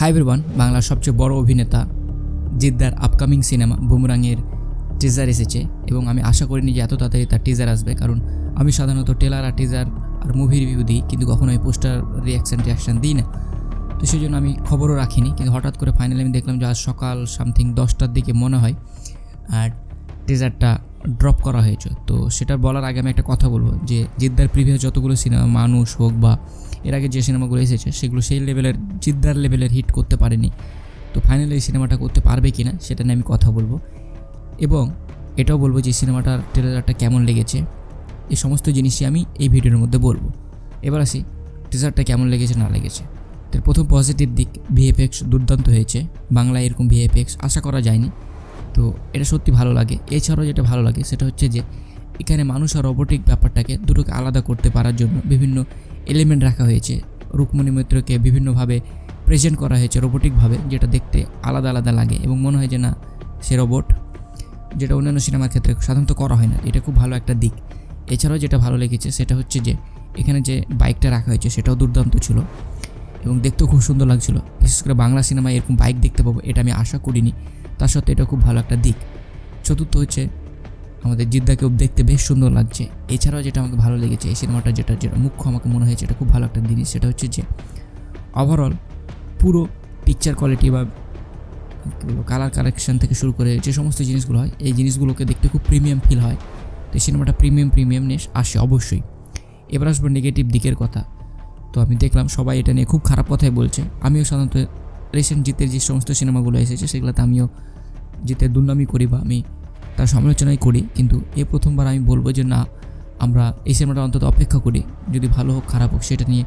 Hi everyone বাংলার সবচেয়ে বড় অভিনেতা জিদ্দার আপকামিং সিনেমা বুমরাংয়ের টিজার এসেছে এবং আমি আশা করিনি যে এত তাড়াতাড়ি তার টিজার আসবে কারণ আমি সাধারণত টেলার আর টিজার আর মুভি রিভিউ দিই কিন্তু কখনো ওই পোস্টার রিয়াকশান টিয়াকশান দিই না। তো সেই জন্য আমি খবরও রাখিনি কিন্তু হঠাৎ করে ফাইনালি আমি দেখলাম যে আজ সকাল সামথিং দশটার দিকে মনে হয়। আর টিজারটা ড্রপ করা হয়েছে। তো সেটা বলার আগে আমি একটা কথা বলব যে, জিদ্দার প্রিভিয়াস যতগুলো সিনেমা মানুষ হোক বা এর আগে যে সিনেমাগুলো এসেছে, সেগুলো সেই লেভেলের জিদ্দার লেভেলের হিট করতে পারেনি। তো ফাইনালি এই সিনেমাটা করতে পারবে কি না সেটা নিয়ে আমি কথা বলব। এবং এটাও বলব যে সিনেমাটার ট্রেলারটা কেমন লেগেছে, এই সমস্ত জিনিসই আমি এই ভিডিওর মধ্যে বলব। এবার আসি টিজারটা কেমন লেগেছে, না লেগেছে। তো এর প্রথম পজিটিভ দিক ভিএফএক্স দুর্দান্ত হয়েছে। বাংলায় এরকম ভিএফএক্স আশা করা যায়নি। তো এটা সত্যি ভালো লাগে। এছাড়াও যেটা ভালো লাগে সেটা হচ্ছে যে এখানে মানুষ আর রোবোটিক ব্যাপারটাকে দুটোকে আলাদা করতে পারার জন্য বিভিন্ন এলিমেন্ট রাখা হয়েছে। রুকমণি মৈত্রকে বিভিন্নভাবে প্রেজেন্ট করা হয়েছে রোবোটিকভাবে যেটা দেখতে আলাদা আলাদা লাগে এবং মনে হয় যে না, সে রোবট যেটা অন্যান্য সিনেমার ক্ষেত্রে সাধারণত করা হয় না। এটা খুব ভালো একটা দিক। এছাড়াও যেটা ভালো লেগেছে সেটা হচ্ছে যে এখানে যে বাইকটা রাখা হয়েছে সেটাও দুর্দান্ত ছিল এবং দেখতেও খুব সুন্দর লাগছিল। বিশেষ করে বাংলা সিনেমায় এরকম বাইক দেখতে পাবো, এটা আমি আশা করিনি। তার সত্ত্বেও এটা খুব ভালো একটা দিক। চতুর্থ হচ্ছে, আমাদের জিদ্দাকেও দেখতে বেশ সুন্দর লাগছে। এছাড়াও যেটা আমাকে ভালো লেগেছে এই সিনেমাটা যেটা যেটা মুখ্য আমাকে মনে হয়েছে, এটা খুব ভালো একটা জিনিস, সেটা হচ্ছে যে ওভারঅল পুরো পিকচার কোয়ালিটি বা কালার কালেকশন থেকে শুরু করে যে সমস্ত জিনিসগুলো হয়, এই জিনিসগুলোকে দেখতে খুব প্রিমিয়াম ফিল হয়। তো এই সিনেমাটা প্রিমিয়াম প্রিমিয়ামনেস আসে অবশ্যই। এবার আসব নেগেটিভ দিকের কথা। তো আমি দেখলাম সবাই এটা নিয়ে খুব খারাপ কথাই বলছে। আমিও সাধারণত রিসেন্ট জিতের যে সমস্ত সিনেমাগুলো এসেছে, সেগুলোতে আমিও জিতের দুর্নামি করি বা আমি তার সমালোচনাই করি, কিন্তু এ প্রথমবার আমি বলব যে না, আমরা এই সিনেমাটা অন্তত অপেক্ষা করি, যদি ভালো হোক, খারাপ হোক, সেটা নিয়ে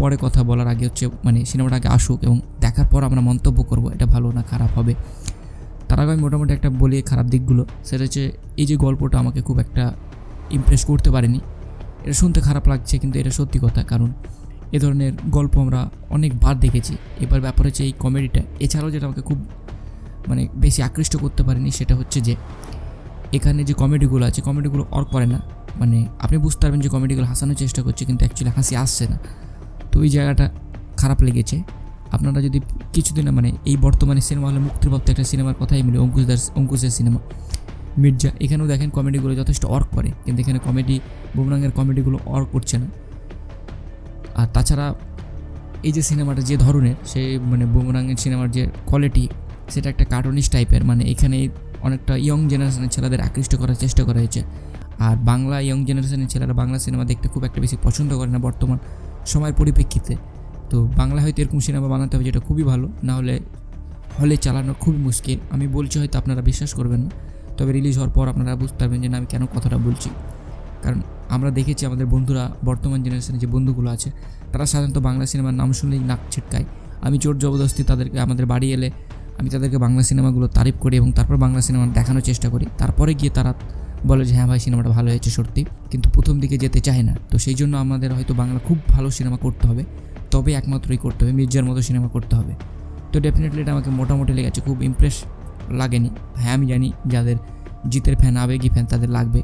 পরে কথা বলার আগে হচ্ছে মানে সিনেমাটা আগে আসুক এবং দেখার পর আমরা মন্তব্য করব, এটা ভালো না খারাপ হবে। তার আগে আমি মোটামুটি একটা বলি খারাপ দিকগুলো, সেটা হচ্ছে এই যে গল্পটা আমাকে খুব একটা ইমপ্রেস করতে পারেনি। এটা শুনতে খারাপ লাগছে, কিন্তু এটা সত্যি কথা, কারণ এ ধরনের গল্প আমরা অনেকবার দেখেছি। এবার ব্যাপার হচ্ছে এই কমেডিটা এছাড়াও যেটা আমাকে খুব মানে বেশি আকৃষ্ট করতে পারেনি, সেটা হচ্ছে যে এখানে যে কমেডিগুলো আছে, কমেডিগুলো অর করে না। মানে আপনি বুঝতে পারবেন যে কমেডিগুলো হাসানোর চেষ্টা করছে, কিন্তু অ্যাকচুয়ালি হাসি আসছে না। তো ওই জায়গাটা খারাপ লেগেছে। আপনারা যদি কিছুদিন মানে এই বর্তমানে সিনেমা হলে মুক্তিপ্রাপ্ত একটা সিনেমার কথাই বলি, অঙ্কুশ দাস, অঙ্কুশের সিনেমা মির্জা, এখানেও দেখেন কমেডিগুলো যথেষ্ট অর্ক করে, কিন্তু এখানে কমেডি বুমরাঙ্গের কমেডিগুলো অর্ক করছে না। আর তাছাড়া এই যে সিনেমাটা যে ধরনের সেই মানে বুমরাঙ্গের সিনেমার যে কোয়ালিটি সেটা একটা কার্টুনিস্ট টাইপের মানে এখানে অনেকটা ইয়ং জেনারেশনের ছেলেদের আকৃষ্ট করার চেষ্টা করা হয়েছে। আর বাংলা ইয়ং জেনারেশনের ছেলেরা বাংলা সিনেমা দেখতে খুব একটা বেশি পছন্দ করে না বর্তমান সময়ের পরিপ্রেক্ষিতে। তো বাংলা হয়তো এরকম সিনেমা বানাতে হবে যেটা খুবই ভালো, না হলে হলে চালানো খুবই মুশকিল। আমি বলছি হয়তো আপনারা বিশ্বাস করবেন না, তবে রিলিজ হওয়ার পর আপনারা বুঝতে পারবেন যে না, আমি কেন কথাটা বলছি। কারণ আমরা দেখেছি আমাদের বন্ধুরা, বর্তমান জেনারেশনের যে বন্ধুগুলো আছে, তারা সাধারণত বাংলা সিনেমার নাম শুনলেই নাক ছিটকায়। আমি জোর জবরদস্তি তাদেরকে, আমাদের বাড়ি এলে আমি তাদেরকে বাংলা সিনেমাগুলো তারিফ করি এবং তারপর বাংলা সিনেমা দেখানোর চেষ্টা করি। তারপরে গিয়ে তারা বলে যে হ্যাঁ ভাই, সিনেমাটা ভালো হয়েছে সত্যি। কিন্তু প্রথম দিকে যেতে চায় না। তো সেই জন্য আমাদের হয়তো বাংলা খুব ভালো সিনেমা করতে হবে। তবে একমাত্রই করতে হবে, মির্জার মতো সিনেমা করতে হবে। তো ডেফিনেটলি এটা আমাকে মোটামুটি লেগেছে, খুব ইমপ্রেস লাগেনি। হ্যাঁ আমি জানি যাদের জিতের ফ্যান আবেগী ফ্যান তাদের লাগবে।